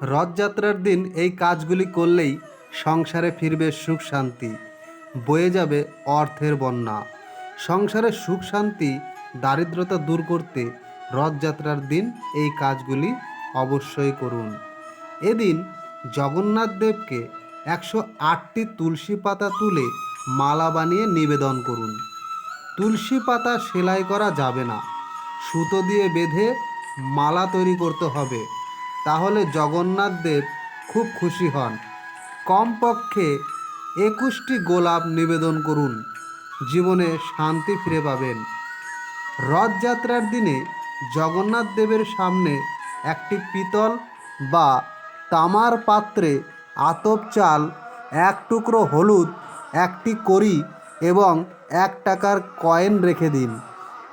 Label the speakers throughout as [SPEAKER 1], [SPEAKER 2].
[SPEAKER 1] রথযাত্রার দিন এই কাজগুলি করলেই সংসারে ফিরবে সুখ শান্তি। বয়ে যাবে অর্থের বন্যা। সংসারে সুখ শান্তি, দারিদ্রতা দূর করতে রথযাত্রার দিন এই কাজগুলি অবশ্যই করুন। এদিন জগন্নাথ দেবকে একশো আটটি তুলসী পাতা তুলে মালা বানিয়ে নিবেদন করুন। তুলসী পাতা সেলাই করা যাবে না। সুতো দিয়ে বেঁধে মালা তৈরি করতে হবে। তাহলে জগন্নাথ দেব খুব খুশি হন। কমপক্ষে একুশটি গোলাপ নিবেদন করুন, জীবনে শান্তি ফিরে পাবেন। রথযাত্রার দিনে জগন্নাথ দেবের সামনে একটি পিতল বা তামার পাত্রে আতপ চাল, এক টুকরো হলুদ, একটি করি এবং এক টাকার কয়েন রেখে দিন।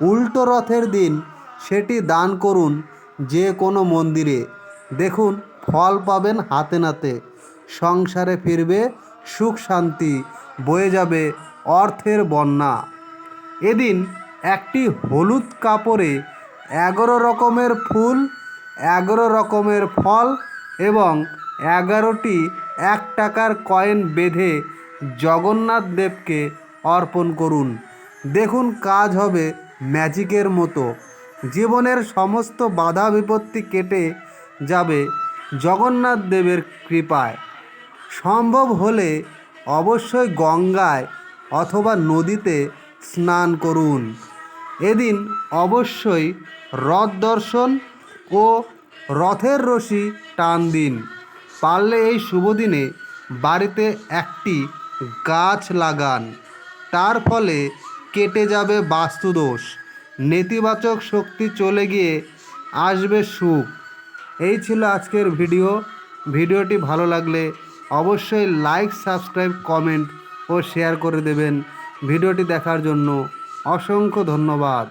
[SPEAKER 1] উল্টো রথের দিন সেটি দান করুন যে কোনো মন্দিরে। দেখুন, ফল পাবেন হাতে নাতে। সংসারে ফিরবে সুখ শান্তি, বয়ে যাবে অর্থের বন্যা। এদিন একটি হলুদ কাপড়ে এগারো রকমের ফুল, এগারো রকমের ফল এবং এগারোটি এক টাকার কয়েন বেঁধে জগন্নাথ দেবকে অর্পণ করুন। দেখুন, কাজ হবে ম্যাজিকের মতো। জীবনের সমস্ত বাধা বিপত্তি কেটে যাবে জগন্নাথ দেবের কৃপায়। সম্ভব হলে অবশ্যই গঙ্গায় অথবা নদীতে স্নান করুন। এদিন অবশ্যই রথ দর্শন ও রথের রশি টান দিন। পারলে এই শুভ দিনে বাড়িতে একটি গাছ লাগান। তার ফলে কেটে যাবে বাস্তুদোষ। নেতিবাচক শক্তি চলে গিয়ে আসবে সুখ। এই ছিল আজকের ভিডিও। ভিডিওটি ভালো লাগলে অবশ্যই লাইক সাবস্ক্রাইব কমেন্ট ও শেয়ার করে দেবেন। ভিডিওটি দেখার জন্য অসংখ্য ধন্যবাদ।